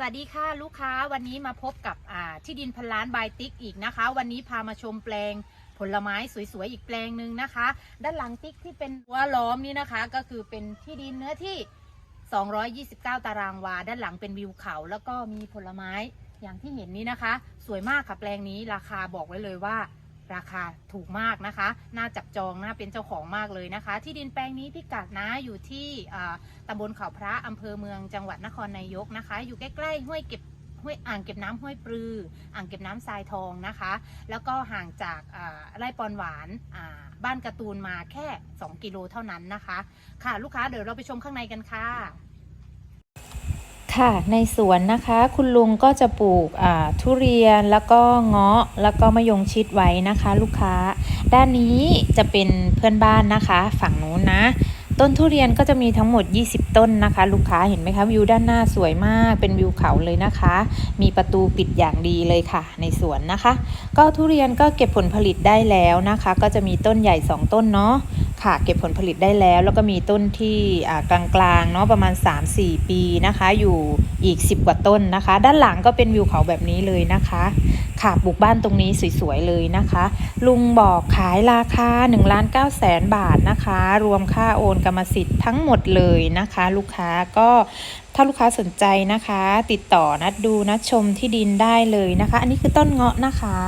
สวัสดีค่ะลูกค้าวันนี้มาพบกับที่ดินพันล้านบายติ๊กอีกนะคะ วันนี้พามาชมแปลงผลไม้สวยๆอีกแปลงหนึ่งนะคะ ด้านหลังติ๊กที่เป็นรั้วล้อมนี่นะคะ ก็คือเป็นที่ดินเนื้อที่ 229 ตารางวา ด้านหลังเป็นวิวเขา แล้วก็มีผลไม้อย่างที่เห็นนี้นะคะ สวยมากค่ะแปลงนี้ราคาบอกไว้เลยว่า ราคาถูกมากนะคะ น่าจับจองน่าเป็นเจ้าของมากเลยนะคะ ที่ดินแปลงนี้พิกัดนะอยู่ที่ตำบลเขาพระอำเภอเมืองจังหวัดนครนายกนะคะ อยู่ใกล้ๆห้วยเก็บห้วยอ่างเก็บน้ำห้วยปลือ อ่างเก็บน้ำทรายทองนะคะ แล้วก็ห่างจากไร่ปอนหวานบ้านการ์ตูนมาแค่ 2 กิโลเท่านั้นนะคะ ค่ะลูกค้าเดี๋ยวเราไปชมข้างในกันค่ะ ค่ะในสวนนะคะคุณลุงก็จะปลูกทุเรียนแล้วก็เงาะแล้วก็มะยงชิดไว้นะคะ ลูกค้า ด้านนี้จะเป็นเพื่อนบ้านนะคะ ฝั่งนู้นนะ ต้นทุเรียนก็จะมีทั้งหมด 20 ต้นนะคะ ลูกค้าเห็นไหมคะวิวด้านหน้าสวยมากเป็นวิวเขาเลยนะคะ มีประตูปิดอย่างดีเลยค่ะ ในสวนนะคะ ก็ทุเรียนก็เก็บผลผลิตได้แล้วนะคะ ก็จะมีต้นใหญ่ 2 ต้นเนาะ ค่ะเก็บผลผลิตได้แล้ว แล้วก็มีต้นที่กลางๆเนาะประมาณ 3-4 ปีนะคะ อยู่อีก 10 กว่าต้นนะคะ ด้านหลังก็เป็นวิวเขาแบบนี้เลยนะคะค่ะปลูกบ้านตรงนี้สวยๆเลยนะคะ ลุงบอกขายราคา1ล้าน9แสนบาทนะคะ รวมค่าโอนกรรมสิทธิ์ทั้งหมดเลยนะคะ ลูกค้าก็ถ้าลูกค้าสนใจนะคะ ติดต่อนัดดูนัดชมที่ดินได้เลยนะคะ อันนี้คือต้นเงาะนะคะ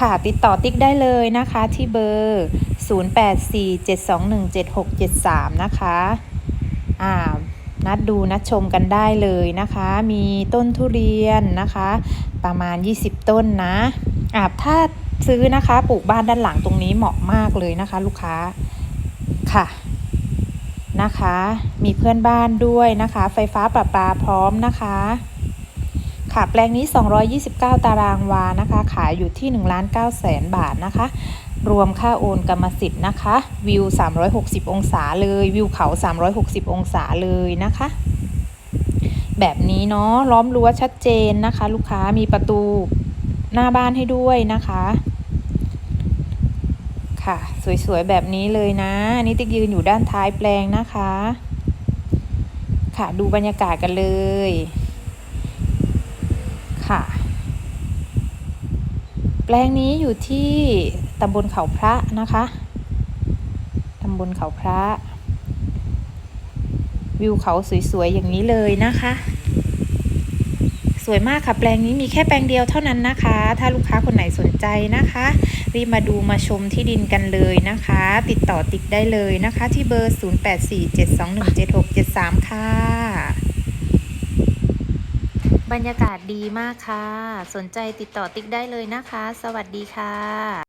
ค่ะติดต่อติ๊กได้เลยนะคะที่เบอร์ 0847217673 นะคะอ่านัดดูนัดชมกันได้เลยนะคะ มีต้นทุเรียนนะคะ ประมาณ 20 ต้นนะอ่าถ้าซื้อนะคะปลูกบ้านด้านหลังตรงนี้เหมาะมากเลยนะคะ ลูกค้าค่ะนะคะ มีเพื่อนบ้านด้วยนะคะ ไฟฟ้าประปาพร้อมนะคะค่ะแปลงนี้ 229 ตารางวานะคะ ขายอยู่ที่1ล้าน9แสนบาทนะคะ รวมค่าโอนกรรมสิทธิ์นะคะ วิว 360 องศาเลย วิวเขา 360 องศาเลยนะคะ แบบนี้เนาะล้อมรั้วชัดเจนนะคะ ลูกค้ามีประตูหน้าบ้านให้ด้วยนะคะ ค่ะ สวยๆ แบบนี้เลยนะนนี้ติ๊กยืนอยู่ด้านท้ายแปลงนะคะ ค่ะดูบรรยากาศกันเลย ค่ะแปลงนี้อยู่ที่ ตำบลเขาพระนะคะตำบลเขาพระ วิวเขาสวยๆอย่างนี้เลยนะคะ สวยมากค่ะแปลงนี้มีแค่แปลงเดียวเท่านั้นนะคะ ถ้าลูกค้าคนไหนสนใจนะคะ รีบมาดูมาชมที่ดินกันเลยนะคะ ติดต่อติ๊กได้เลยนะคะ ที่เบอร์ 0847217673 ค่ะบรรยากาศดีมากค่ะ สนใจติดต่อติ๊กได้เลยนะคะ สวัสดีค่ะ